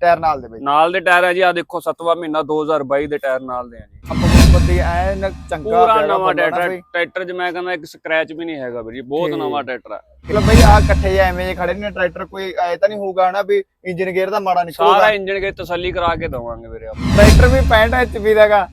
Tyre ਨਾਲ ਦੇ ਬਈ ਨਾਲ ਦੇ ਟਾਇਰ ਆ ਜੀ ਆ ਦੇਖੋ 7ਵਾਂ ਮਹੀਨਾ 2022 ਦੇ ਟਾਇਰ ਨਾਲ ਦੇ ਆ ਜੀ। ਆਪਾਂ ਬੰਦੀ ਐਨ ਚੰਗਾ ਪੂਰਾ ਨਵਾਂ ਟਰੈਕਟਰ। ਟਰੈਕਟਰ 'ਚ ਮੈਂ ਕਹਿੰਦਾ ਇੱਕ ਸਕ੍ਰੈਚ ਵੀ ਨਹੀਂ ਹੈਗਾ ਵੀਰ ਜੀ ਬਹੁਤ। ਨਵਾਂ ਟਰੈਕਟਰ ਆ। ਮਤਲਬ ਬਈ ਆ ਇਕੱਠੇ ਐਵੇਂ ਖੜੇ ਨੇ ਟਰੈਕਟਰ ਕੋਈ ਐ ਤਾਂ ਨਹੀਂ ਹੋਊਗਾ ਨਾ ਵੀ ਇੰਜਨ ਗੇਅਰ ਦਾ ਮਾੜਾ ਨਿਕਲੂਗਾ। ਸਾਰਾ ਇੰਜਨ ਕੇ ਤਸੱਲੀ ਕਰਾ ਕੇ ਦਵਾਂਗੇ ਵੀਰੇ ਆਪਾਂ। ਟਰੈਕਟਰ ਵੀ 65 HP ਦਾਗਾ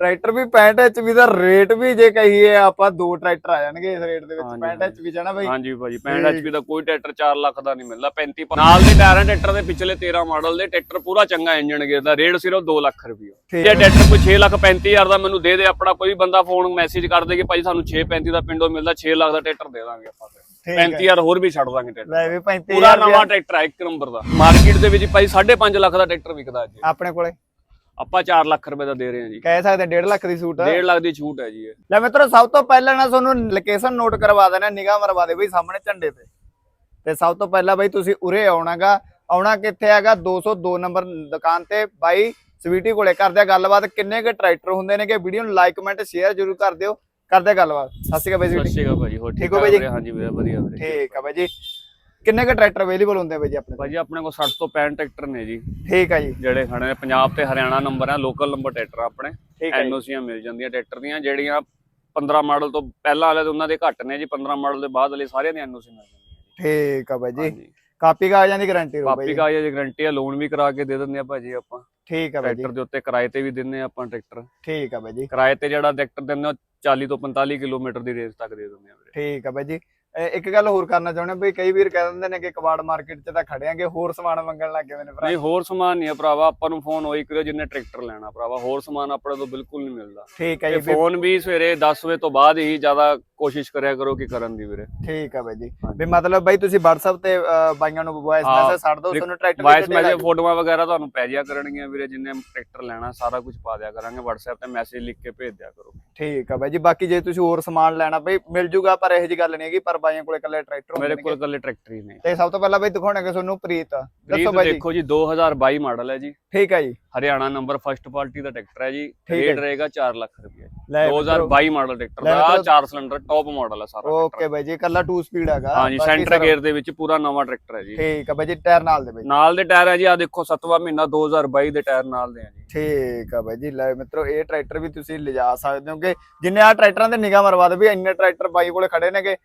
ਟਰੈਕਟਰ ਵੀ 65 HP ਦਾ ਰੇਟ ਵੀ ਜੇ ਕਹੀਏ ਆਪਾਂ ਦੋ ਟਰੈਕਟਰ ਆ ਜਾਣਗੇ ਇਸ ਰੇਟ ਦੇ ਵਿੱਚ ਹਾਂਜੀ, 65 HP ਜਾਣਾ ਬਈ। ਹਾਂਜੀ ਭਾਜੀ 65 HP ਦਾ ਕੋਈ ਟਰੈਕਟਰ 4 ਲੱਖ ਦਾ ਨਹੀਂ ਮਿਲਦਾ 35 ਪ- ਨਾਲ ਦੇ ਟਾਇਰਾਂ ਟਰੈਕਟਰ ਦੇ ਪਿਛਲੇ 13 ਮਾਡਲ ਦੇ ਟਰੈਕਟਰ ਪੂਰਾ ਚੰਗਾ ਇੰਜਨ ਗੇਅਰ ਦਾ ਰੇਟ ਸਿਰਫ 2 ਲੱਖ ਰੁਪਏ ਜੇ ਟਰੈਕਟਰ ਕੋਈ 6 ਲੱਖ 35000 ਦਾ ਮੈਨੂੰ ਦੇ ਦੇ ਆਪਣਾ ਕੋਈ ਵੀ ਬੰਦਾ ਫੋਨ ਮੈਸੇਜ ਕਰ ਦੇ ਕਿ ਭਾਈ ਸਾਨੂੰ 635 ਦਾ ਪਿੰਡੋਂ ਮਿਲਦਾ 6 ਲੱਖ ਦਾ ਟਰੈਕਟਰ ਦੇ ਦਾਂਗੇ ਆਪਾਂ ਫਿਰ। ਠੀਕ ਹੈ। 35000 ਹੋਰ ਵੀ ਛੱਡ ਦਾਂਗੇ ਟਰੈਕਟਰ ਲੈ ਵੀ 35 ਪੂਰਾ ਨਵਾਂ ਟਰੈਕਟਰ ਹੈ ਇੱਕ ਨੰਬਰ ਦਾ। ਮਾਰਕੀਟ ਦੇ ਵਿੱਚ ਭਾਈ 5.5 ਲੱਖ ਦਾ ਟਰੈਕਟਰ ਵਿਕਦਾ ਅੱਜ। ਆਪਣੇ ਕੋਲੇ। ਆਪਾਂ 4 ਲੱਖ ਰੁਪਏ ਦਾ ਦੇ ਰਹੇ ਹਾਂ ਜੀ। ਕਹਿ ਸਕਦੇ 1.5 ਲੱਖ ਦੀ ਸੂਟ 1.5 ਲੱਖ ਦੀ ਛੂਟ ਹੈ ਜੀ ਇਹ। ਲੈ ਮਿੱਤਰੋ ਸਭ ਤੋਂ ਪਹਿਲਾਂ ਨਾ ਤੁਹਾਨੂੰ ਲੋਕੇਸ਼ਨ ਨੋਟ ਕਰਵਾ ਦੇਣਾ ਨਿਗਾਹ ਮਰਵਾ ਦੇ ਬਈ ਸਾਹਮਣੇ ਝੰਡੇ ਤੇ। ਤੇ ਸਭ ਤੋਂ ਪਹਿਲਾਂ ਬਈ ਤੁਸੀਂ ਉਰੇ ਆਉਣਾਗਾ ਆਉਣਾ ਕਿੱਥੇ ਹੈਗਾ? 202 ਨੰਬਰ ਦੁਕਾਨ ਤੇ ਬਾਈ ਸਵੀਟੀ ਕੋਲੇ। ਕਰਦੇ ਆ ਗੱਲਬਾਤ ਕਿੰਨੇ ਕੁ ਟਰੈਕਟਰ ਹੁੰਦੇ ਨੇ ਕਿ ਵੀਡੀਓ ਨੂੰ ਲਾਈਕ ਕਮੈਂਟ ਸ਼ੇਅਰ ਜ਼ਰੂਰ ਕਰ ਦਿਓ। ਕਰਦੇ ਆ ਗੱਲਬਾਤ। ਸਤਿ ਸ਼੍ਰੀ ਅਕਾਲ ਬਾਈ ਸਤਿ ਸ਼੍ਰੀ ਅਕਾਲ ਭਾਜੀ ਹੋਰ ਠੀਕ ਹੋ ਬਾਈ ਜੀ? ਹਾਂਜੀ ਵੀਰੇ ਵਧੀਆ ਵੀਰੇ ਠੀਕ ਆ ਬਾਈ ਜੀ। ਕਿੰਨੇ ਕੁ ਟਰੈਕਟਰ ਅਵੇਲੇਬਲ ਹੁੰਦੇ ਆ ਬਾਈ ਜੀ ਆਪਣੇ ਕੋਲ? ਭਾਜੀ ਆਪਣੇ ਕੋਲ 60 ਤੋਂ 65 ਟਰੈਕਟਰ ਨੇ ਜੀ। ਠੀਕ ਆ ਜੀ। ਜਿਹੜੇ ਖੜੇ ਨੇ ਪੰਜਾਬ ਤੇ ਹਰਿਆਣਾ ਨੰਬਰ ਹੈ ਲੋਕਲ ਨੰਬਰ ਟਰੈਕਟਰ ਆ ਆਪਣੇ। ਠੀਕ ਆ ਜੀ। ਐਨਓਸੀਆਂ ਮਿਲ ਜਾਂਦੀਆਂ ਟਰੈਕਟਰ ਦੀਆਂ ਜਿਹੜੀਆਂ 15 ਮਾਡਲ ਤੋਂ ਪਹਿਲਾਂ ਵਾਲੇ ਤੇ ਉਹਨਾਂ ਦੇ ਘੱਟ ਨੇ ਜੀ 15 ਮਾਡਲ ਦੇ ਬਾਅਦ ਵਾਲੇ ਸਾਰਿਆਂ ਦੀ ਐਨਓਸੀ ਮਿਲ ਜਾਂਦੀ ਠੀਕ ਆ ਬਾਈ ਜੀ। ਹਾਂਜੀ। ਕਾਪੀ ਕਾਗਜ਼ਾਂ ਦੀ ਗਾਰੰਟੀ ਰੋ ਪਾਪੀ ਬਾਈ ਕਾਗਜ਼ਾਂ ਦੀ ਗਾਰੰਟੀ ਆ ਲੋਨ ਵੀ ਕਰਾ ਕੇ ਦੇ ਦਿੰਦੇ ਆ ਭਾਜੀ ਆਪਾਂ। ਠੀਕ ਆ ਬਾਈ ਜੀ। ਟਰੈਕਟਰ ਦੇ ਉੱਤੇ ਕਿਰਾਏ ਤੇ ਵੀ ਦਿੰਦੇ ਆ ਆਪਾਂ ਟਰੈਕਟਰ। ਠੀਕ ਆ ਬਾਈ ਜੀ। ਕਿਰਾਏ ਤੇ ਜਿਹੜਾ ਟਰੈਕਟਰ ਦਿੰਦੇ ਆ ਉਹ 40 ਤੋਂ 45 ਕਿਲੋਮੀਟਰ ਦੀ ਰੇਂਜ ਤੱਕ ਦੇ ਦਿੰਦੇ ਆ ਵੀਰੇ। ਠੀਕ ਆ ਬਾਈ ਜੀ। ਇੱਕ ਗੱਲ ਹੋਰ ਕਰਨਾ ਚਾਹੁੰਦੇ ਵੀ ਕਈ ਵੀਰ ਕਹਿ ਦਿੰਦੇ ਨੇ ਕਿ ਕਬਾੜ ਮਾਰਕੀਟ 'ਚ ਤਾਂ ਖੜਿਆਂਗੇ ਹੋਰ ਸਮਾਨ ਮੰਗਣ ਲੱਗ ਗਏ ਨੇ ਭਰਾ। ਨਹੀਂ ਹੋਰ ਸਮਾਨ ਨਹੀਂ ਆ ਭਰਾਵਾ ਆਪਾਂ ਨੂੰ ਫੋਨ ਹੋਈ ਕਰਿਓ ਜਿੰਨੇ ਟਰੈਕਟਰ ਲੈਣਾ ਭਰਾਵਾ ਹੋਰ ਸਮਾਨ ਆਪਣੇ ਤੋਂ ਬਿਲਕੁਲ ਨਹੀਂ ਮਿਲਦਾ। ਠੀਕ ਹੈ ਜੀ ਫੋਨ ਵੀ ਸਵੇਰੇ 10 ਵਜੇ ਤੋਂ ਬਾਅਦ ਹੀ ਜ਼ਿਆਦਾ ਕੋਸ਼ਿਸ਼ ਕਰਿਆ ਕਰੋ ਕਿ ਕਰਨ ਦੀ ਵੀਰੇ। ਠੀਕ ਆ ਬਾਈ ਜੀ। ਵੀ ਮਤਲਬ ਬਾਈ ਤੁਸੀਂ WhatsApp ਤੇ ਬਾਈਆਂ ਨੂੰ ਵਾਇਸ ਹਾਂ, ਮੈਸੇਜ ਛੱਡ ਦਿਓ ਤੁਹਾਨੂੰ ਟਰੈਕਟਰ ਵਾਇਸ ਮੈਸੇਜ ਫੋਟੋਆਂ ਵਗੈਰਾ ਤੁਹਾਨੂੰ ਪੈ ਜਿਆ ਕਰਨਗੀਆਂ ਵੀਰੇ ਜਿੰਨੇ ਟਰੈਕਟਰ ਲੈਣਾ ਸਾਰਾ ਕੁਝ ਪਾ ਦਿਆ ਕਰਾਂਗੇ WhatsApp ਤੇ ਮੈਸੇਜ ਲਿਖ ਕੇ ਭੇਜ ਦਿਆ ਕਰੋ। ਠੀਕ ਆ ਬਾਈ ਜੀ ਬਾਕੀ ਜੇ ਤੁਸੀਂ ਹੋਰ ਸਮਾਨ ਲੈਣਾ ਬਈ ਮਿਲ ਜੂਗਾ ਪਰ ਇਹੋ ਜੀ ਗੱਲ ਨਹੀਂ ਹੈਗੀ ਪਰ ਬਾਈਆਂ ਕੋਲੇ ਇਕੱਲੇ ਟਰੈਕਟਰ ਮੇਰੇ ਕੋਲ ਇਕੱਲੇ ਟਰੈਕਟਰ ਹੀ ਨੇ। ਤੇ ਸਭ ਤੋਂ ਪਹਿਲਾਂ ਬਾਈ ਦਿਖਾਉਣਗੇ ਤੁਹਾਨੂੰ ਪ੍ਰੀਤ। ਦੱਸੋ ਬਾਈ ਜੀ। ਦੇਖੋ ਜੀ 2022 ਮਾਡਲ ਹੈ ਜੀ। ਠੀਕ ਹੈ ਜੀ। ਹਰਿਆਣਾ ਨੰਬਰ ਫਸਟ ਪਾਰਟੀ ਦਾ ਟਰੈਕਟਰ ਹੈ ਜੀ। ਹੈ ਰੇਟ ਜੀ। ਰਹੇਗਾ 4 ਲੱਖ ਰੁਪਏ। ਲੈ ਮਿੱਤਰੋ, 2022 ਮਾਡਲ ਟਰੈਕਟਰ ਦਾ ਮਿੱਤਰੋ, 4 ਸਿਲੰਡਰ ਟੌਪ ਮਾਡਲ ਹੈ ਸਾਰਾ ਓਕੇ ਬਾਈ ਜੀ ਇਕੱਲਾ 2 ਸਪੀਡ ਹੈਗਾ। ਹਾਂਜੀ ਬਾਕੀ ਸੈਂਟਰ ਗੇਅਰ ਦੇ ਵਿੱਚ ਪੂਰਾ ਨਵਾਂ ਟਰੈਕਟਰ ਹੈ ਜੀ। ਠੀਕ ਆ ਬਾਈ ਜੀ ਟਾਇਰ ਨਾਲ ਦੇ ਬਾਈ ਨਾਲ ਦੇ ਟਾਇਰ ਹੈ ਜੀ ਆ ਦੇਖੋ 7ਵਾਂ ਮਹੀਨਾ 2022 ਦੇ ਟਾਇਰ ਨਾਲ ਦੇ ਆ ਜੀ। ਠੀਕ ਆ ਬਾਈ ਜੀ ਲੈ ਮਿੱਤਰੋ ਇਹ ਟਰੈਕਟਰ ਵੀ ਤੁਸੀਂ ਲਿਜਾ ਸਕਦੇ ਹੋ ਕਿ ਜਿੰਨੇ ਆ ਟਰੈਕਟਰਾਂ ਤੇ ਨਿਗਾਹ ਮਰਵਾ ਦੇ ਵੀ ਇੰਨੇ ਟਰੈਕਟਰ ਬਾਈ ਕੋਲੇ ਖੜੇ ਨੇਗੇ।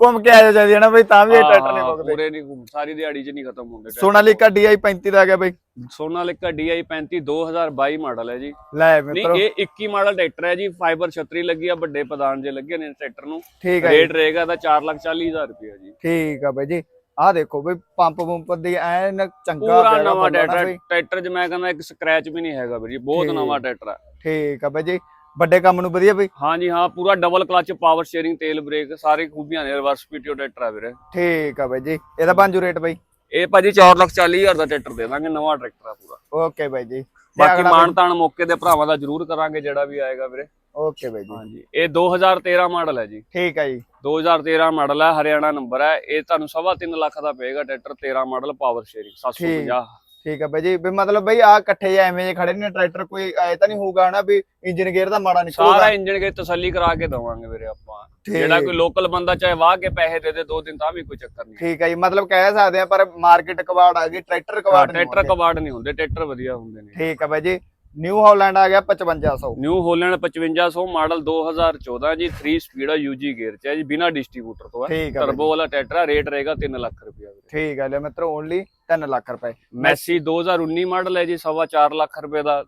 ਘੁੰਮ ਕੇ ਆਇਆ ਜਾਂਦੀ ਹੈ ਨਾ ਬਈ? ਤਾਂ ਵੀ ਇਹ ਟਰੈਕਟਰ ਨਹੀਂ ਹਾਂ, ਮੁੱਕਦੇ। ਪੂਰੇ ਨਹੀਂ ਘੁੰਮ- ਸਾਰੀ ਦਿਹਾੜੀ 'ਚ ਨਹੀਂ ਖਤਮ ਹੁੰਦੇ। ਸੋਨਾਲੀਕਾ DI 35 ਦਾ ਆ ਗਿਆ ਬਈ। ਸੋਨਾਲਿਕਾ DI 35 2022 ਮਾਡਲ ਹੈ ਜੀ। ਲੈ ਨਹੀਂ ਮਿੱਤਰੋ ਇਹ 21 ਮਾਡਲ ਟਰੈਕਟਰ ਹੈ ਜੀ ਫਾਈਬਰ ਛਤਰੀ ਲੱਗੀ ਆ ਵੱਡੇ ਪਦਾਨ ਜੇ ਲੱਗੇ ਨੇ ਟਰੈਕਟਰ ਨੂੰ। ਠੀਕ ਆ ਜੀ। ਰੇਟ ਰਹੇਗਾ ਦਾ 440000 ਰੁਪਏ ਜੀ। ਠੀਕ ਆ ਬਾਈ ਜੀ। ਆਹ ਦੇਖੋ ਬਈ ਪੰਪ ਪੰਪ ਦੀ ਐਨ ਚੰਗਾ ਪੂਰਾ ਨਵਾਂ ਟਰੈਕਟਰ ਬਈ। ਟਰੈਕਟਰ 'ਚ ਮੈਂ ਕਹਿੰਦਾ ਇੱਕ ਸਕ੍ਰੈਚ ਵੀ ਨਹੀਂ ਹੈਗਾ ਜੀ ਬਹੁਤ। ਨਵਾਂ ਟਰੈਕਟਰ ਹੈ। ਠੀਕ ਆ ਬਾਈ ਜੀ। ਵੱਡੇ ਕੰਮ ਨੂੰ ਵਧੀਆ ਬਈ। ਹਾਂਜੀ ਹਾਂ ਪੂਰਾ ਡਬਲ ਕਲਚ ਪਾਵਰ ਸ਼ੇਅਰਿੰਗ ਤੇਲ ਬ੍ਰੇਕ ਸਾਰੇ ਖੂਬੀਆਂ ਨੇ ਰਿਵਰਸ ਪੀਟੀਓ ਟਰੈਕਟਰ ਹੈ ਵੀਰੇ। ਠੀਕ ਆ ਬਾਈ ਜੀ। ਇਹਦਾ ਬਾਂਜੂ ਰੇਟ ਬਈ। ਇਹ ਭਾਜੀ 440000 ਦਾ ਟਰੈਕਟਰ ਦੇ ਦਾਂਗੇ ਨਵਾਂ ਟਰੈਕਟਰ ਆ ਪੂਰਾ। ਓਕੇ ਬਾਈ ਜੀ। ਬਾਕੀ ਮਾਣ ਤਾਣ ਮੌਕੇ ਦੇ ਭਰਾਵਾਂ ਦਾ ਜ਼ਰੂਰ ਕਰਾਂਗੇ ਜਿਹੜਾ ਵੀ ਆਏਗਾ ਵੀਰੇ। ਓਕੇ ਬਾਈ ਜੀ। ਹਾਂਜੀ ਇਹ 2013 ਮਾਡਲ ਹੈ ਜੀ। ਠੀਕ ਆ ਜੀ। 2013 ਮਾਡਲ ਹੈ ਹਰਿਆਣਾ ਨੰਬਰ ਹੈ। ਇਹ ਤੁਹਾਨੂੰ ਸਵਾ ਤਿੰਨ ਲੱਖ ਦਾ ਪਏਗਾ ਟਰੈਕਟਰ 13 ਮਾਡਲ ਪਾਵਰ ਸ਼ੇਅਰਿੰਗ 750 ਠੀਕ ਆ ਬਾਈ ਜੀ ਵੀ ਮਤਲਬ ਬਈ ਆ ਇਕੱਠੇ ਜਿਹੇ ਐਵੇਂ ਜਿਹੇ ਖੜੇ ਨੇ ਟਰੈਕਟਰ ਕੋਈ ਐ ਤਾਂ ਨਹੀਂ ਹੋਊਗਾ ਨਾ ਵੀ ਇੰਜਨ ਗੇਅਰ ਦਾ ਮਾੜਾ ਨਿਕਲੂਗਾ। ਸਾਰਾ ਇੰਜਨ ਕੇ ਤਸੱਲੀ ਕਰਾ ਕੇ ਦਵਾਂਗੇ ਵੀਰੇ ਆਪਾਂ। ਠੀਕ। ਜਿਹੜਾ ਕੋਈ ਲੋਕਲ ਬੰਦਾ ਚਾਹੇ ਵਾਹ ਕੇ ਪੈਸੇ ਦੇ ਦੇ ਦੋ ਦਿਨ ਤਾਂ ਵੀ ਕੋਈ ਚੱਕਰ ਨਹੀਂ। ਠੀਕ ਆ ਜੀ ਮਤਲਬ ਕਹਿ ਸਕਦੇ ਆ ਪਰ ਮਾਰਕੀਟ ਕਵਾੜ ਆ ਗਈ ਟਰੈਕਟਰ ਕਵਾੜ ਨਹੀਂ ਟਰੈਕਟਰ। ਕਬਾੜ ਨਹੀਂ ਹੁੰਦੇ ਟਰੈਕਟਰ ਵਧੀਆ ਹੁੰਦੇ ਨੇ। ਠੀਕ ਆ ਬਾਈ ਜੀ ਨਿਊ ਹਾਲੈਂਡ ਆ ਗਿਆ 5500 ਨਿਊ ਹੋਲੈਂਡ 5500 ਮਾਡਲ 2014 ਜੀ 3 ਸਪੀਡ ਯੂਜੀ ਗੇਅਰ ਚ ਹੈ ਜੀ ਬਿਨਾ ਡਿਸਟ੍ਰੀਬਿਊਟਰ ਤੋਂ ਹੈ। ਠੀਕ ਆ ਬਾਈ ਟਰਬੋ ਵਾਲਾ ਟਰੈਕਟਰ ਹੈ ਰੇਟ ਰਹੇਗਾ 3 ਲੱਖ ਰੁਪਏ ਵੀਰੇ। ਠੀਕ ਆ ਲੈ ਮਿੱਤਰੋ ਓਨਲੀ 3 ਲੱਖ ਰੁਪਏ। ਮੈਸੀ 2019 ਮਾਡਲ ਹੈ ਜੀ ਸਵਾ ਚਾਰ ਲੱਖ ਰੁਪਏ ਦਾ।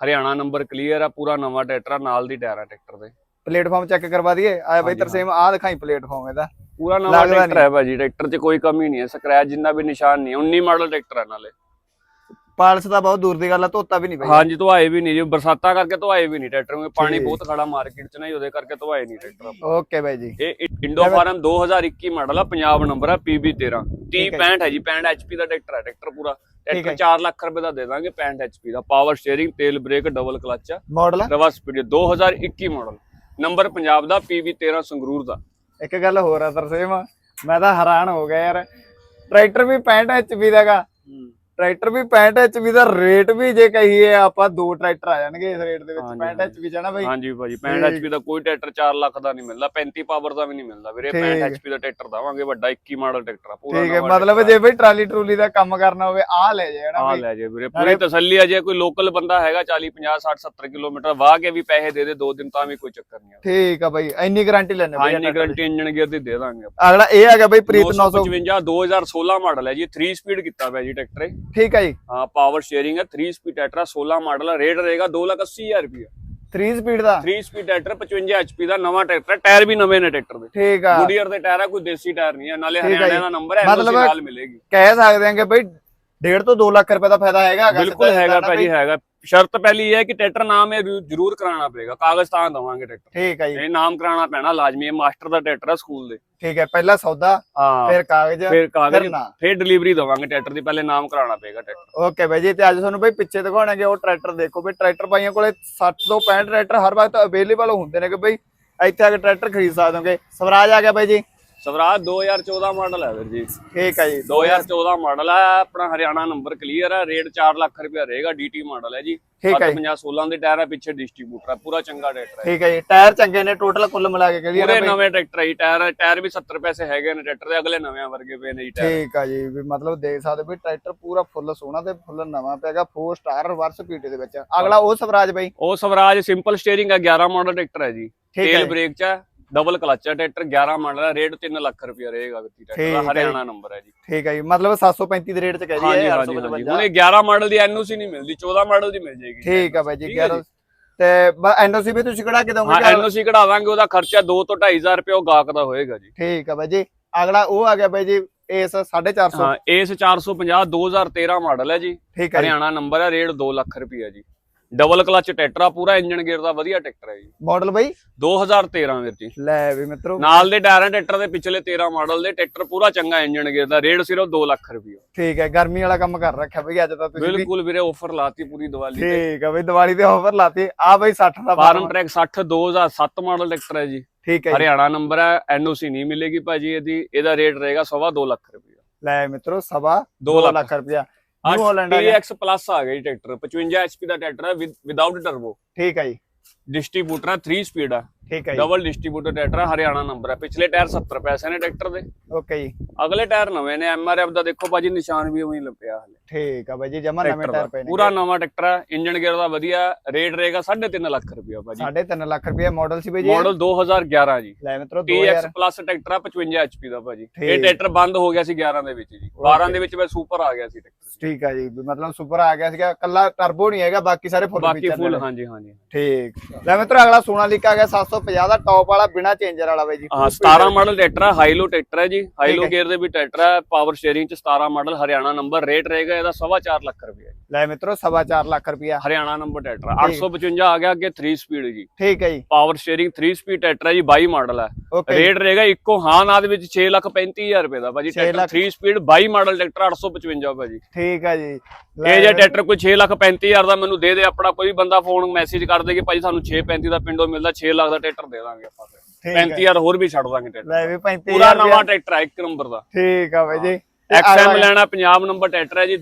ਹਰਿਆਣਾ ਨੰਬਰ ਕਲੀਅਰ ਆ ਪੂਰਾ ਨਵਾਂ ਟਰੈਕਟਰ ਆ ਨਾਲ ਦੀ ਟਾਇਰ ਆ ਟਰੈਕਟਰ ਦੇ। ਪਲੇਟਫਾਰਮ ਚੈੱਕ ਕਰਵਾ ਦਈਏ? ਆਇਆ ਬਾਈ ਤਰਸੇਮ ਆ ਦਿਖਾਈ ਪਲੇਟਫਾਰਮ ਇਹਦਾ। ਪੂਰਾ ਨਵਾਂ ਟਰੈਕਟਰ ਹੈ ਭਾਜੀ ਟਰੈਕਟਰ 'ਚ ਕੋਈ ਕਮੀ ਨਹੀਂ ਹੈ। ਸਕ੍ਰੈਚ ਜਿੰਨਾ ਵੀ ਨਿਸ਼ਾਨ ਨਹੀਂ ਹੈ 19 ਮਾਡਲ ਟਰੈਕਟਰ ਹੈ ਨਾਲੇ। ਪਾਲਸ ਤਾਂ ਬਹੁਤ ਦੂਰ ਦੀ ਗੱਲ ਆ ਧੋਤਾ ਵੀ ਨਹੀਂ ਬਾਈ। ਹਾਂਜੀ ਧੁਆਏ ਵੀ ਨਹੀਂ ਜੀ ਬਰਸਾਤਾਂ ਕਰਕੇ ਧੁਆਏ ਵੀ ਨਹੀਂ ਟਰੈਕਟਰ ਨੂੰ। ਪਾਣੀ। ਬਹੁਤ ਖੜਾ ਮਾਰਕੀਟ 'ਚ ਨਹੀਂ ਉਹਦੇ ਕਰਕੇ ਧੁਆਏ ਨਹੀਂ ਟਰੈਕਟਰ ਓਕੇ ਬਾਈ ਜੀ। ਇਹ ਇੰਡੋ ਫਾਰਮ 2021 ਮਾਡਲ ਆ ਪੰਜਾਬ ਨੰਬਰ ਆ PB13 ਠੀਕ ਹੈ 30 65 ਹੈ ਜੀ 65 HP ਦਾ ਟਰੈਕਟਰ ਹੈ ਟਰੈਕਟਰ ਪੂਰਾ। ਟਰੈਕਟਰ 4 ਲੱਖ ਰੁਪਏ ਦਾ ਦੇ ਦਾਂਗੇ 65 HP ਦਾ। ਪਾਵਰ ਸਟੀਅਰਿੰਗ ਤੇਲ ਬ੍ਰੇਕ ਡਬਲ ਕਲਚ ਆ। Model reverse speed 2021 model. Number Punjab ਦਾ PB13 ਸੰਗਰੂਰ ਦਾ। ਇੱਕ ਗੱਲ ਹੋਰ ਆ ਤਰਸੇਮ ਮੈਂ ਤਾਂ ਹੈਰਾਨ ਹੋ ਗਿਆ ਯਾਰ। ਟਰੈਕਟਰ ਵੀ 65 HP ਦਾਗਾ ਟਰੈਕਟਰ ਵੀ 65 ਐਚਪੀ ਦਾ ਰੇਟ ਵੀ ਜੇ ਕਹੀਏ ਆਪਾਂ ਦੋ ਟਰੈਕਟਰ ਆ ਜਾਣਗੇ ਇਸ ਰੇਟ ਦੇ ਵਿੱਚ ਹਾਂਜੀ, 65 ਐਚਪੀ ਜਾਣਾ ਬਈ? ਹਾਂਜੀ ਭਾਜੀ 65 ਠੀਕ। ਐਚਪੀ ਦਾ ਕੋਈ ਟਰੈਕਟਰ 4 ਲੱਖ ਦਾ ਨਹੀਂ ਮਿਲਦਾ 35 ਪਾਵਰ ਦਾ ਵੀ ਨਹੀਂ ਮਿਲਦਾ ਵੀਰੇ ਠੀਕ। 65 ਐਚਪੀ ਦਾ ਟਰੈਕਟਰ ਦਵਾਂਗੇ ਵੱਡਾ 21 ਮਾਡਲ ਟਰੈਕਟਰ ਆ ਪੂਰਾ ਠੀਕ ਹੈ ਮਤਲਬ ਜੇ ਬਈ ਟਰਾਲੀ ਟਰੂਲੀ ਦਾ ਕੰਮ ਕਰਨਾ ਹੋਵੇ ਆ ਲੈ ਜਾਏ ਨਾ ਆ ਲੈ ਜੇ ਵੀਰੇ ਪੂਰੀ ਤਸੱਲੀ ਆ ਜੇ ਕੋਈ ਲੋਕਲ ਬੰਦਾ ਹੈਗਾ 40 50 60 70 ਕਿਲੋਮੀਟਰ ਵਾਹ ਕੇ ਵੀ ਪੈਸੇ ਦੇ ਦੇ ਦੋ ਦਿਨ ਤਾਂ ਵੀ ਕੋਈ ਚੱਕਰ ਨਹੀਂ ਆ। ਠੀਕ ਆ ਬਈ ਇੰਨੀ ਗਾਰੰਟੀ ਲੈਣੇ ਬਈ ਇੰਨੀ ਗਾਰੰਟੀ ਇੰਜਨ ਗੇਅਰ ਦੀ ਦੇ ਦਾਂਗੇ ਅਗਲਾ ਇਹ ਆ ਗਿਆ ਬਈ ਪ੍ਰੀਤ 900 955 2016 ਮਾਡਲ ਹੈ ਜੀ 3 ਸਪੀਡ ਕੀਤਾ ਪਿਆ ਜੀ ਟਰੈਕਟਰ ਇਹ। ਠੀਕ ਹੈ ਜੀ। ਹਾਂ ਪਾਵਰ ਸ਼ੇਅਰਿੰਗ ਹੈ 3 ਸਪੀਡ ਟਰੈਕਟਰ 16 ਮਾਡਲ ਹੈ ਰੇਟ ਰਹੇਗਾ 280000 ਰੁਪਏ 3 ਸਪੀਡ ਦਾ? 3 ਸਪੀਡ ਟਰੈਕਟਰ 55 HP ਦਾ ਨਵਾਂ ਟਰੈਕਟਰ ਟਾਇਰ ਵੀ ਨਵੇਂ ਨੇ ਟਰੈਕਟਰ ਦੇ। ਠੀਕ ਆ। ਗੁਡੀਅਰ ਦੇ ਟਾਇਰ ਹੈ ਕੋਈ ਦੇਸੀ ਟਾਇਰ ਨਹੀਂ ਹੈ ਨਾਲੇ ਹਰਿਆਣਾ। ਦਾ ਨੰਬਰ ਹੈ ਮਤਲਬ- ਨਾਲ ਮਿਲੇਗੀ। ਕਹਿ ਸਕਦੇ ਹਾਂ ਕਿ ਬਈ 1.5 ਤੋਂ 2 ਲੱਖ ਰੁਪਏ ਦਾ ਫਾਇਦਾ ਹੈਗਾ ਬਿਲਕੁਲ ਹੈਗਾ ਭਾਜੀ। ਹੈਗਾ। ਸ਼ਰਤ ਪਹਿਲੀ ਇਹ ਹੈ ਕਿ ਟਰੈਕਟਰ ਨਾਮ ਇਹ ਜ਼ਰੂਰ ਕਰਾਉਣਾ ਪਏਗਾ ਕਾਗਜ਼ ਤਾਂ ਦਵਾਂਗੇ ਟਰੈਕਟਰ। ਠੀਕ ਹੈ ਜੀ। ਇਹ ਨਾਮ ਕਰਾਉਣਾ ਪੈਣਾ ਲਾਜ਼ਮੀ ਹੈ ਮਾਸਟਰ ਦਾ ਟਰੈਕਟਰ ਹੈ ਸਕੂਲ ਦੇ। ਠੀਕ ਹੈ ਪਹਿਲਾ ਸੌਦਾ ਹਾਂ। ਫਿਰ ਕਾਗਜ਼ ਫਿਰ ਕਾਗਜ਼ ਫਿਰ ਨਾਂ। ਫਿਰ ਡਿਲੀਵਰੀ ਦਵਾਂਗੇ ਟਰੈਕਟਰ ਦੀ ਪਹਿਲੇ ਨਾਮ ਕਰਾਉਣਾ ਪਏਗਾ ਟਰੈਕਟਰ ਓਕੇ ਬਾਈ ਜੀ ਤੇ ਅੱਜ ਤੁਹਾਨੂੰ ਬਈ ਪਿੱਛੇ ਦਿਖਾਉਣਗੇ ਉਹ ਟਰੈਕਟਰ ਦੇਖੋ ਬਈ ਟਰੈਕਟਰ ਬਾਈਆਂ ਕੋਲੇ 60 ਤੋਂ 65 ਟਰੈਕਟਰ ਹਰ ਵਕਤ ਅਵੇਲੇਬਲ ਹੁੰਦੇ ਨੇ ਕਿ ਬਈ ਇੱਥੇ ਆ ਕੇ ਟਰੈਕਟਰ ਖਰੀਦ ਸਕਦੇ ਹੋਗੇ। ਸਵਰਾਜ ਆ ਗਿਆ ਬਾਈ ਜੀ। ਸਵਰਾਜ 2014 ਮਾਡਲ ਹੈ ਵੀਰ ਜੀ। ਠੀਕ ਹੈ ਜੀ। 2014 ਮਾਡਲ ਹੈ ਆਪਣਾ ਹਰਿਆਣਾ ਨੰਬਰ ਕਲੀਅਰ ਹੈ ਰੇਟ 4 ਲੱਖ ਰੁਪਇਆ ਰਹੇਗਾ ਡੀਟੀ ਮਾਡਲ ਹੈ ਜੀ। ਠੀਕ ਹੈ ਜੀ। 50 16 ਦੇ ਟਾਇਰ ਹੈ ਪਿੱਛੇ ਡਿਸਟ੍ਰੀਬਿਊਟਰ ਹੈ ਪੂਰਾ ਚੰਗਾ ਟਰੈਕਟਰ ਹੈ ਠੀਕ ਹੈ ਜੀ। ਟਾਇਰ ਚੰਗੇ ਨੇ ਟੋਟਲ ਕੁੱਲ ਮਿਲਾ ਕੇ ਕਹਦੀ ਪੂਰੇ ਨਵੇਂ ਟਰੈਕਟਰ ਹੈ ਟਾਇਰ ਟਾਇਰ ਵੀ 70 ਪੈਸੇ ਹੈਗੇ ਨੇ ਟਰੈਕਟਰ ਦੇ ਅਗਲੇ ਨਵੇਂ ਵਰਗੇ ਪਏ ਨੇ ਜੀ ਟਾਇਰ। ਠੀਕ ਆ ਜੀ ਵੀ ਮਤਲਬ ਦੇਖ ਸਕਦੇ ਵੀ ਟਰੈਕਟਰ ਪੂਰਾ ਫੁੱਲ ਸੋਹਣਾ ਤੇ ਫੁੱਲ ਨਵਾਂ ਪਿਆਗਾ 4 ਸਟਾਰ ਰਿਵਰਸ ਪੀਟੀ ਦੇ ਵਿੱਚ। ਅਗਲਾ ਉਹ ਸਵਰਾਜ ਬਾਈ। ਉਹ ਸਵਰਾਜ ਸਿੰਪਲ ਸਟੀਅਰਿੰਗ ਹੈ 11 ਮਾਡਲ ਟਰੈਕਟਰ ਹੈ ਜੀ। ਹੈ ਤੇਲ ਬ੍ਰੇਕ ਚ ਹੈ ਡਬਲ ਕਲਚ ਹੈ ਟਰੈਕਟਰ 11 ਮਾਡਲ ਹੈ ਰੇਟ 3 ਲੱਖ ਰੁਪਇਆ ਰਹੇਗਾ ਠੀਕ ਟਰੈਕਟਰ ਹੈ ਦਾ ਹਰਿਆਣਾ ਨੰਬਰ ਹੈ ਜੀ। ਠੀਕ ਹੈ ਜੀ ਮਤਲਬ 735 ਦੇ ਰੇਟ ਚ ਕਹਿ ਦਈਏ ਹਾਂਜੀ ਹਾਂਜੀ ਹੁਣ ਇਹ 11 ਮਾਡਲ ਦੀ ਐਨਓਸੀ ਨਹੀਂ ਮਿਲਦੀ 14 ਮਾਡਲ ਦੀ ਮਿਲ ਜਾਏਗੀ ਠੀਕ ਆ ਬਾਈ ਜੀ ਠੀਕ ਹੈ 11 ਤੇ ਐਨਓਸੀ ਵੀ ਤੁਸੀਂ ਕਢਾ ਕੇ ਦੋਗੇ ਹਾਂ? ਐਨਓਸੀ ਕਢਾਵਾਂਗੇ ਉਹਦਾ ਖਰਚਾ 2 ਤੋਂ 2500 ਰੁਪਏ ਉਹ ਗਾਹਕ ਦਾ ਹੋਏਗਾ ਜੀ। ਠੀਕ ਆ ਬਾਈ ਜੀ ਅਗਲਾ ਉਹ ਆ ਗਿਆ ਬਾਈ ਜੀ ਇਸ 450 ਹਾਂ ਏਸ 450 2013 ਮਾਡਲ ਹੈ ਹੈ ਜੀ। ਹਰਿਆਣਾ ਨੰਬਰ ਹੈ ਰੇਟ 2 ਲੱਖ ਰੁਪਏ ਜੀ। ਡਬਲ ਕਲਚ ਟਰੈਕਟਰ ਆ ਪੂਰਾ ਇੰਜਨ ਗੇਅਰ ਦਾ ਵਧੀਆ ਟਰੈਕਟਰ ਹੈ ਜੀ। ਮਾਡਲ ਬਾਈ? 2013 ਵੀਰ ਜੀ। ਲੈ ਵੀ ਮਿੱਤਰੋ। ਨਾਲ ਦੇ ਟਾਇਰਾਂ ਟਰੈਕਟਰ ਦੇ ਪਿਛਲੇ 13 ਮਾਡਲ ਦੇ ਟਰੈਕਟਰ ਪੂਰਾ ਚੰਗਾ ਇੰਜਨ ਗੇਅਰ ਦਾ ਰੇਟ ਸਿਰਫ 2 ਲੱਖ ਰੁਪਏ ਠੀਕ ਹੈ ਗਰਮੀ ਵਾਲਾ ਕੰਮ ਕਰ ਰੱਖਿਆ ਬਈ ਅੱਜ ਤਾਂ ਤੁਸੀਂ ਬਿਲਕੁਲ ਵੀਰੇ ਆਫਰ ਲਾਤੀ ਪੂਰੀ ਦੀਵਾਲੀ ਤੇ। ਠੀਕ ਆ ਬਈ ਦੀਵਾਲੀ ਤੇ ਆਫਰ ਲਾਤੀ। ਆ ਬਈ 60 ਦਾ ਫਾਰਮ ਟਰੈਕ 60 2007 ਮਾਡਲ ਟਰੈਕਟਰ ਹੈ ਜੀ। ਠੀਕ ਹੈ ਹਰਿਆਣਾ ਨੰਬਰ ਹੈ ਐਨਓਸੀ ਨਹੀਂ ਮਿਲੇਗੀ ਭਾਜੀ ਇਹਦੀ। ਇਹਦਾ ਰੇਟ ਰਹੇਗਾ ਸਵਾ 2 ਲੱਖ ਰੁਪਏ ਲੈ ਮਿੱਤਰੋ ਸਵਾ 2 2 ਲੱਖ। ਰੁਪਇਆ ਨਿਊ ਹਾਲੈਂਡ ਆ ਗਿਆ। TX ਪਲੱਸ ਆ ਗਿਆ ਜੀ ਟਰੈਕਟਰ 55 HP ਦਾ ਟਰੈਕਟਰ ਹੈ ਵਿਦਆਊਟ ਟਰਬੋ ਠੀਕ ਹੈ ਜੀ। ਡਿਸਟ੍ਰੀਬਿਊਟਰ ਹੈ 3 ਸਪੀਡ ਆ। ਠੀਕ ਹੈ ਜੀ। Double distributor tractor Haryana number ਹੈ ਪਿਛਲੇ ਟਾਇਰ 70 ਪੈਸੇ ਨੇ ਟਰੈਕਟਰ ਦੇ। ਓਕੇ ਜੀ। ਅਗਲੇ ਟਾਇਰ ਨਵੇਂ ਨੇ ਐਮਆਰਐਫ ਦਾ ਦੇਖੋ ਭਾਜੀ ਨਿਸ਼ਾਨ ਵੀ ਉਵੇਂ ਹੀ ਲੱਪਿਆ ਹਲੇ। ਠੀਕ ਆ ਜੀ ਜਮਾ ਨਵੇਂ ਟਾਇਰ ਪਏ ਨੇ। ਪੂਰਾ ਨਵਾਂ ਟਰੈਕਟਰ ਹੈ ਇੰਜਨ ਗੇਅਰ ਦਾ ਵਧੀਆ ਰੇਟ ਰਹੇਗਾ 3.5 ਲੱਖ ਰੁਪਇਆ ਭਾਜੀ। 3.5 ਲੱਖ ਰੁਪਏ ਮਾਡਲ ਸੀ ਜੀ ਮਾਡਲ 2011 ਜੀ। ਲੈ ਮਿੱਤਰੋ TX 2000 ਪਲੱਸ ਟਰੈਕਟਰ ਆ 55 HP ਦਾ ਭਾਜੀ। ਇਹ ਟਰੈਕਟਰ ਬੰਦ ਹੋ ਗਿਆ ਸੀ 11 ਦੇ ਵਿੱਚ ਜੀ। 12 ਦੇ ਵਿੱਚ ਮੈਂ ਸੁਪਰ ਆ ਗਿਆ ਸੀ ਟਰੈਕਟਰ ਠੀਕ ਆ ਜੀ ਮਤਲਬ ਸੁਪਰ ਆ ਗਿਆ ਸੀਗਾ। ਕੱਲਾ ਟਰਬੋ ਨਹੀਂ ਹੈਗਾ ਬਾਕੀ ਸਾਰੇ ਫੁੱਲ ਬਾਕੀ ਫੀਚਰ ਫੁੱਲ ਨੇ ਹਾਂਜੀ ਹਾਂਜੀ। ਠੀਕ। ਲੈ ਮਿੱਤਰੋ ਅਗਲਾ ਸੋਨਾਲੀਕਾ ਆ ਗਿਆ 750 ਦਾ ਟੌਪ ਵਾਲਾ ਬਿਨਾ ਚੇਂਜਰ ਵਾਲਾ ਬਾਈ ਜੀ। ਹਾਂ 17 ਮਾਡਲ ਟਰੈਕਟਰ ਹੈ ਹਾਈਲੋ ਟਰੈਕਟਰ ਹੈ ਜੀ। ਹਾਈਲੋ ਹੈ। ਗੇਅਰ ਦੇ ਵੀ ਟਰੈਕਟਰ ਹੈ ਪਾਵਰ ਸ਼ੇਅਰਿੰਗ ਚ 17 ਮਾਡਲ ਹਰਿਆਣਾ ਨੰਬਰ ਰੇਟ ਰਹੇਗਾ ਇਹਦਾ 4.5 ਲੱਖ ਰੁਪਏ। ਲੈ ਮਿੱਤਰੋ ਸਵਾ ਚਾਰ ਲੱਖ ਰੁਪਇਆ। ਹਰਿਆਣਾ ਨੰਬਰ ਟਰੈਕਟਰ ਹੈ। 855 ਆ ਗਿਆ ਅੱਗੇ 3 ਸਪੀਡ ਜੀ। ਠੀਕ ਹੈ ਜੀ। ਪਾਵਰ ਸ਼ੇਅਰਿੰਗ 3 ਸਪੀਡ ਟਰੈਕਟਰ ਹੈ ਜੀ 22 ਮਾਡਲ ਹੈ ਰੇਟ ਰਹੇਗਾ ਇੱਕੋ ਹਾਂ ਨਾ ਦੇ ਵਿੱਚ 6 ਲੱਖ 35000 ਰੁਪਏ ਦਾ ਭਾਜੀ tractor lakh. 3 speed 22 model tractor 855 ਭਾਜੀ। ਠੀਕ ਆ ਜੀ। ਇਹ ਜੇ ਟਰੈਕਟਰ ਕੋਈ 6 ਲੱਖ 35000 ਦਾ ਮੈਨੂੰ ਦੇ ਦੇ ਆਪਣਾ ਕੋਈ ਬੰਦਾ ਫੋਨ ਮੈਸੇਜ ਕਰ ਦੇ ਕਿ ਭਾਜੀ ਸਾਨੂੰ 635 ਦਾ ਪਿੰਡੋਂ ਮਿਲਦਾ 6 ਲੱਖ ਦਾ ਟਰੈਕਟਰ ਦੇ ਦਾਂਗੇ ਆਪਾਂ ਫਿਰ। ਠੀਕ ਹੈ। 35000 ਹੋਰ ਵੀ ਛੱਡ ਦਾਂਗੇ ਟਰੈਕਟਰ ਲੈ ਵੀ 35000 ਪੂਰਾ ਨਵਾਂ ਟਰੈਕਟਰ ਹੈ ਇੱਕ ਨੰਬਰ ਦਾ। ਠੀਕ ਆ ਬਾਈ ਜੀ। ਐਕਸਐਮ ਲੈਣਾ ਪੰਜਾਬ ਨੰਬਰ ਟਰੈਕਟਰ ਹੈ ਜੀ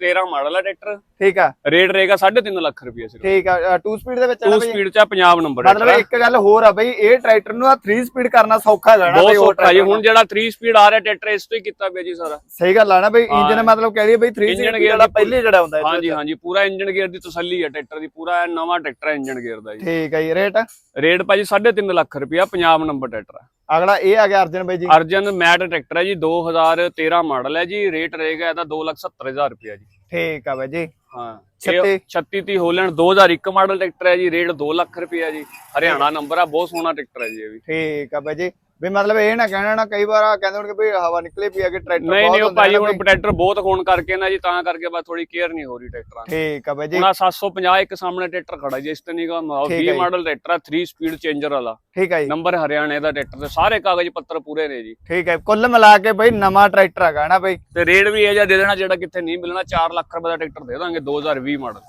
2013 ਮਾਡਲ ਹੈ ਟਰੈਕਟਰ। ਠੀਕ ਆ। ਰੇਟ ਰਹੇਗਾ 3.5 ਲੱਖ ਰੁਪਏ ਸਿਰਫ ਠੀਕ ਆ 2 ਸਪੀਡ ਦੇ ਵਿੱਚ ਆ ਨਾ 2 ਬਈ। ਸਪੀਡ ਚ ਪੰਜਾਬ ਨੰਬਰ ਮਤਲਬ ਟਰੈਕਟਰ ਇੱਕ ਗੱਲ ਹੋਰ ਆ ਬਈ ਇਹ ਟਰੈਕਟਰ ਨੂੰ ਆ 3 ਸਪੀਡ ਕਰਨਾ ਸੌਖਾ ਬਹੁਤ ਬਈ ਉਹ tractor ਹੁਣ ਜਿਹੜਾ 3 ਸਪੀਡ ਆ ਰਿਹਾ ਟਰੈਕਟਰ ਇਸ ਤੋਂ ਹੀ ਕੀਤਾ ਪਿਆ ਜੀ ਸਾਰਾ। ਸਹੀ ਗੱਲ ਆ ਨਾ ਬਈ। ਇੰਜਨ ਮਤਲਬ ਕਹਿ ਰਹੀ ਬਈ 3 ਇੰਜਨ ਵਾਲਾ ਦੀ ਪਹਿਲੇ ਜਿਹੜਾ ਹੁੰਦਾ ਹਾਂਜੀ। ਹਾਂਜੀ ਪੂਰਾ ਇੰਜਨ ਗੇਅਰ ਦੀ ਤਸੱਲੀ ਹੈ ਟਰੈਕਟਰ ਦੀ ਪੂਰਾ ਨਵਾਂ ਟਰੈਕਟਰ ਇੰਜਨ ਗੇਅਰ ਦਾ ਜੀ। ਠੀਕ ਹੈ ਜੀ ਰੇਟ ਰੇਟ ਭਾਜੀ 3.5 ਲੱਖ ਰੁਪਇਆ ਪੰਜਾਬ ਨੰਬਰ ਟਰੈਕਟਰ ਅਗਲਾ ਇਹ ਆ ਗਿਆ ਅਰਜਨ ਬਾਈ ਜੀ। ਅਰਜਨ ਮੈਟ ਟਰੈਕਟਰ ਹੈ ਜੀ 2013 ਮਾਡਲ ਹੈ ਜੀ ਰੇਟ ਰਹੇਗਾ ਇਹਦਾ 270000 ਰੁਪਇਆ ਜੀ। ਠੀਕ ਆ ਬਾਈ ਜੀ। ਹਾਂ 36 36 ਤੀ ਹੋਲੈਂਡ 2001 ਮਾਡਲ ਟਰੈਕਟਰ ਹੈ ਜੀ ਰੇਟ 2 ਲੱਖ ਰੁਪਇਆ ਜੀ। ਹਰਿਆਣਾ ਨੰਬਰ ਆ ਬਹੁਤ ਸੋਹਣਾ ਟਰੈਕਟਰ ਹੈ ਜੀ ਇਹ ਵੀ। ਠੀਕ ਆ ਬਾਈ ਜੀ। ਵੀ ਮਤਲਬ ਇਹ ਨਾ ਕਹਿਣਾ ਨਾ ਕਈ ਵਾਰ ਆ ਕਹਿੰਦੇ ਹੋਣਗੇ ਵੀ ਹਵਾ ਨਿਕਲੇ ਪਈ ਆ ਕਿ ਟਰੈਕਟਰ ਨਹੀਂ ਨਹੀਂ ਉਹ ਭਾਜੀ ਹੁਣ। ਟਰੈਕਟਰ ਬਹੁਤ ਹੋਣ ਕਰਕੇ ਨਾ ਜੀ ਤਾਂ ਕਰਕੇ ਬਸ ਥੋੜੀ ਕੇਅਰ ਨਹੀਂ ਹੋ ਰਹੀ ਟਰੈਕਟਰਾਂ ਦੀ। ਠੀਕ ਆ ਬਾਈ ਜੀ। ਹੁਣ ਆਹ 750 ਇੱਕ ਸਾਹਮਣੇ ਟਰੈਕਟਰ ਖੜਾ ਜੀ ਇਸ ਤੇ ਹੈ 20 ਜੀ। ਮਾਡਲ ਟਰੈਕਟਰ ਆ 3 ਸਪੀਡ ਚੇਂਜਰ ਵਾਲਾ। ਠੀਕ ਹੈ ਜੀ। ਨੰਬਰ ਹਰਿਆਣੇ ਦਾ ਟਰੈਕਟਰ ਦੇ ਸਾਰੇ ਕਾਗਜ਼ ਪੱਤਰ ਪੂਰੇ ਨੇ ਜੀ। ਠੀਕ ਹੈ ਕੁੱਲ ਮਿਲਾ ਕੇ ਬਈ ਨਵਾਂ ਟਰੈਕਟਰ ਹੈਗਾ ਨਾ ਬਈ। ਤੇ ਰੇਟ ਵੀ ਇਹ ਜਿਹਾ ਦੇ ਦੇਣਾ ਜਿਹੜਾ ਕਿੱਥੇ ਨਹੀਂ ਮਿਲਣਾ 4 ਲੱਖ ਰੁਪਏ ਦਾ ਟਰੈਕਟਰ ਦੇ ਦਾਂਗੇ 2020 ਮਾਡਲ।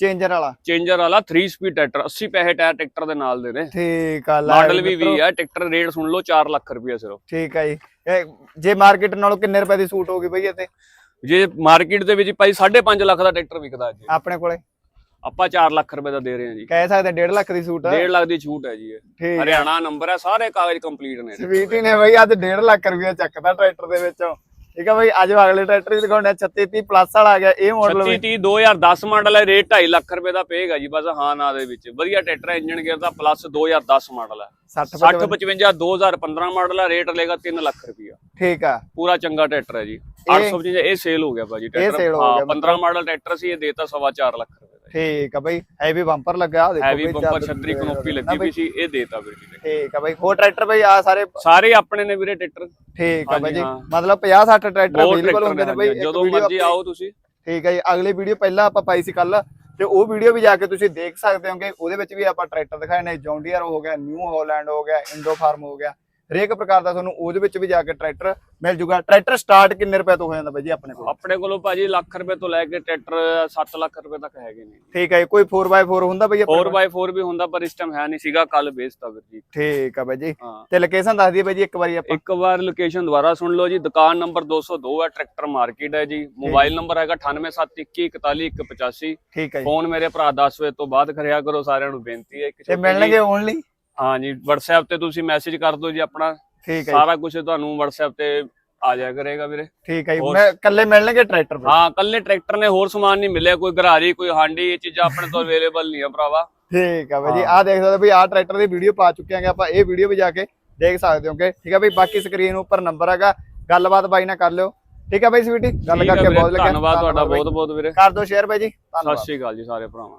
ਚੇਂਜਰ ਵਾਲਾ। ਚੇਂਜਰ ਵਾਲਾ 3 ਸਪੀਡ ਟਰੈਕਟਰ 80 ਪੈਸੇ ਟਾਇਰ ਟਰੈਕਟਰ ਦੇ ਨਾਲ ਦੇ ਨੇ। ਠੀਕ ਆ ਲੈ ਮਾਡਲ ਵੀ ਵੀ ਆ ਟਰੈਕਟਰ ਰੇਟ ਸੁਣ ਲਓ 4 ਲੱਖ ਰੁਪਏ ਸਿਰਫ। ਠੀਕ ਆ ਜੀ। ਜੇ ਮਾਰਕੀਟ ਨਾਲੋਂ ਕਿੰਨੇ ਰੁਪਏ ਦੀ ਸੂਟ ਹੋਗੀ ਬਈ ਇੱਥੇ? ਜੇ ਮਾਰਕੀਟ ਦੇ ਵਿੱਚ ਭਾਈ 5.5 ਲੱਖ ਦਾ ਟਰੈਕਟਰ ਵਿਕਦਾ ਅੱਜ। ਆਪਣੇ ਕੋਲੇ? ਆਪਾਂ 4 ਲੱਖ ਰੁਪਏ ਦਾ ਦੇ ਰਹੇ ਹਾਂ ਜੀ। ਕਹਿ ਸਕਦੇ 1.5 ਲੱਖ ਦੀ ਸੂਟ 1.5 ਲੱਖ ਦੀ ਛੂਟ ਹੈ ਜੀ ਹਰਿਆਣਾ ਨੰਬਰ ਹੈ ਸਾਰੇ ਕਾਗਜ਼ ਕੰਪਲੀਟ ਨੇ। ਸਵੀਟੀ ਨੇ ਬਈ ਅੱਜ 1.5 ਲੱਖ ਰੁਪਏ ਚੱਕਦਾ ਟਰੈਕਟਰ ਦੇ ਵਿੱਚੋਂ। ਠੀਕ ਆ ਬਈ ਅੱਜ ਅਗਲੇ ਟਰੈਕਟਰ ਵੀ ਦਿਖਾਉਣੇ 36 30 ਪਲੱਸ ਵਾਲਾ ਆ ਗਿਆ ਇਹ ਮਾਡਲ 36 30 2010 ਮਾਡਲ ਹੈ ਰੇਟ 2.5 ਲੱਖ ਰੁਪਏ ਦਾ ਪਏਗਾ ਜੀ ਬਸ ਹਾਂ ਨਾ ਦੇ ਵਿੱਚ। ਵਧੀਆ ਟਰੈਕਟਰ ਹੈ ਇੰਜਨ ਗੇਅਰ ਦਾ ਪਲੱਸ 2010 ਮਾਡਲ ਹੈ 60 60 55 2015 ਮਾਡਲ ਹੈ ਰੇਟ ਲੇਗਾ 3 ਲੱਖ ਰੁਪਇਆ ਠੀਕ ਆ। ਪੂਰਾ ਚੰਗਾ ਟਰੈਕਟਰ ਹੈ ਜੀ। 855 ਇਹ ਸੇਲ ਹੋ ਗਿਆ ਭਾਜੀ ਟਰੈਕਟਰ। ਹੋ ਹਾਂ ਗਿਆ, 15 ਮਾਡਲ ਟਰੈਕਟਰ ਸੀ ਇਹ ਦੇਤਾ ਸਵਾ 4 ਲੱਖ ਰੁਪਏ। ਠੀਕ ਆ ਬਈ ਹੈਵੀ ਬੰਪਰ ਲੱਗਾ ਦੇਖੋ ਹੈਵੀ ਬੰਪਰ ਛਤਰੀ ਕਨੋਪੀ ਲੱਗੀ ਵੀ ਸੀ ਇਹ ਦੇਤਾ ਵੀਰ ਜੀ। ਠੀਕ ਆ ਬਈ ਹੋਰ ਟਰੈਕਟਰ ਬਈ ਆ ਸਾਰੇ ਸਾਰੇ ਆਪਣੇ ਨੇ ਵੀਰੇ ਟਰੈਕਟਰ। ਠੀਕ ਆ ਬਈ ਜੀ। ਮਤਲਬ 50 60 ਟਰੈਕਟਰ ਅਵੇਲੇਬਲ ਹੁੰਦੇ ਨੇ ਬਈ ਜਦੋਂ ਮਰਜ਼ੀ ਆਓ ਤੁਸੀਂ। ਠੀਕ ਹੈ ਜੀ ਅਗਲੀ ਵੀਡੀਓ ਪਹਿਲਾਂ ਆਪਾਂ ਪਾਈ ਸੀ ਕੱਲ ਤੇ ਉਹ ਵੀਡੀਓ ਵੀ ਜਾ ਕੇ ਤੁਸੀਂ ਦੇਖ ਸਕਦੇ ਹੋਗੇ ਉਹਦੇ ਵਿੱਚ ਵੀ ਆਪਾਂ ਟਰੈਕਟਰ ਦਿਖਾਏ ਨੇ ਜੌਂਡੀਅਰ ਹੋ ਗਿਆ ਨਿਊ ਹਾਲੈਂਡ ਹੋ ਗਿਆ ਇੰਡੋ ਫਾਰਮ ਹੋ ਗਿਆ। ਹਰੇਕ ਪ੍ਰਕਾਰ ਦਾ ਤੁਹਾਨੂੰ ਉਹਦੇ ਵਿੱਚ ਵੀ ਜਾ ਕੇ ਟਰੈਕਟਰ ਮਿਲ ਜੂਗਾ। ਟਰੈਕਟਰ ਸਟਾਰਟ ਕਿੰਨੇ ਰੁਪਏ ਤੋਂ ਹੋ ਜਾਂਦਾ ਬਾਈ ਜੀ ਆਪਣੇ ਕੋਲ? ਆਪਣੇ ਕੋਲੋਂ ਭਾਜੀ ਲੱਖ ਰੁਪਏ ਤੋਂ ਲੈ ਕੇ ਟਰੈਕਟਰ 7 ਲੱਖ ਰੁਪਏ ਤੱਕ ਹੈਗੇ ਨੇ। ਠੀਕ ਹੈ ਕੋਈ 4x4 ਹੁੰਦਾ ਬਈ ਆਪਣੇ ਕੋਲ? 4x4 ਵੀ ਹੁੰਦਾ ਪਰ ਇਸ ਟਾਈਮ ਹੈ ਨਹੀਂ ਸੀਗਾ ਕੱਲ ਵੇਚਤਾ ਵੀਰ ਜੀ। ਠੀਕ ਆ ਬਾਈ ਜੀ। ਹਾਂ। ਤੇ ਲੋਕੇਸ਼ਨ ਦੱਸ ਦਈਏ ਬਾਈ ਜੀ ਇੱਕ ਵਾਰੀ ਆਪਾਂ। ਇੱਕ ਵਾਰ ਲੋਕੇਸ਼ਨ ਦੁਬਾਰਾ ਸੁਣ ਲਓ ਜੀ ਦੁਕਾਨ ਨੰਬਰ 202 ਹੈ ਟਰੈਕਟਰ ਮਾਰਕੀਟ ਹੈ ਜੀ। ਮੋਬਾਈਲ ਨੰਬਰ ਹੈਗਾ 9871141185 ਠੀਕ ਹੈ ਫੋਨ ਮੇਰੇ ਭਰਾ 10 ਵਜੇ ਤੋਂ ਬਾਅਦ ਕਰਿਆ ਕਰੋ ਸਾਰਿਆਂ ਨੂੰ ਬੇਨਤੀ ਹੈ ਤੇ ਮਿਲਣਗੇ ਓਨਲੀ ਹਾਂ ਜੀ WhatsApp ਤੇ ਤੁਸੀਂ ਮੈਸੇਜ ਕਰ ਦਿਓ ਜੀ ਆਪਣਾ। ਠੀਕ ਹੈ ਸਾਰਾ ਕੁਝ ਤੁਹਾਨੂੰ WhatsApp ਤੇ ਆ ਜਾਇਆ ਕਰੇਗਾ ਵੀਰੇ। ਠੀਕ ਹੈ ਮੈਂ ਕੱਲੇ ਮਿਲਣਗੇ ਟਰੈਕਟਰ ਹਾਂ ਕੱਲੇ ਟਰੈਕਟਰ ਨੇ ਹੋਰ ਸਮਾਨ ਨਹੀਂ ਮਿਲਿਆ ਕੋਈ ਗਰਾਰੀ ਕੋਈ ਹਾਂਡੀ ਇਹ ਚੀਜ਼ਾਂ ਆਪਣੇ ਤੋਂ ਅਵੇਲੇਬਲ ਨਹੀਂ ਆ ਭਰਾਵਾ। ਠੀਕ ਆ ਜੀ। ਹਾਂ। ਆਹ ਦੇਖ ਸਕਦੇ ਬਈ ਆਹ ਟਰੈਕਟਰ ਦੀ ਵੀਡੀਓ ਪਾ ਚੁੱਕੇ ਆਂਗੇ ਆਪਾਂ। ਇਹ ਵੀਡੀਓ ਵੀ ਜਾ ਕੇ ਦੇਖ ਸਕਦੇ ਹੋਗੇ। ਠੀਕ ਆ ਬਈ। ਬਾਕੀ ਸਕਰੀਨ ਉੱਪਰ ਨੰਬਰ ਹੈਗਾ। ਗੱਲਬਾਤ ਬਾਈ ਨਾਲ ਕਰ ਲਿਓ। ਠੀਕ ਆ ਬਾਈ ਸਵੀਟੀ। ਗੱਲ ਕਰਕੇ ਬਹੁਤ ਲੱਗਿਆ। ਧੰਨਵਾਦ ਤੁਹਾਡਾ। ਬਹੁਤ ਬਹੁਤ ਵੀਰੇ। ਕਰ ਦਿਓ ਸ਼ੇਅਰ ਬਾਈ ਜੀ। ਸਤਿ ਸ਼੍ਰੀ ਅਕਾਲ ਜੀ ਸਾਰੇ ਭਰਾਵਾਂ।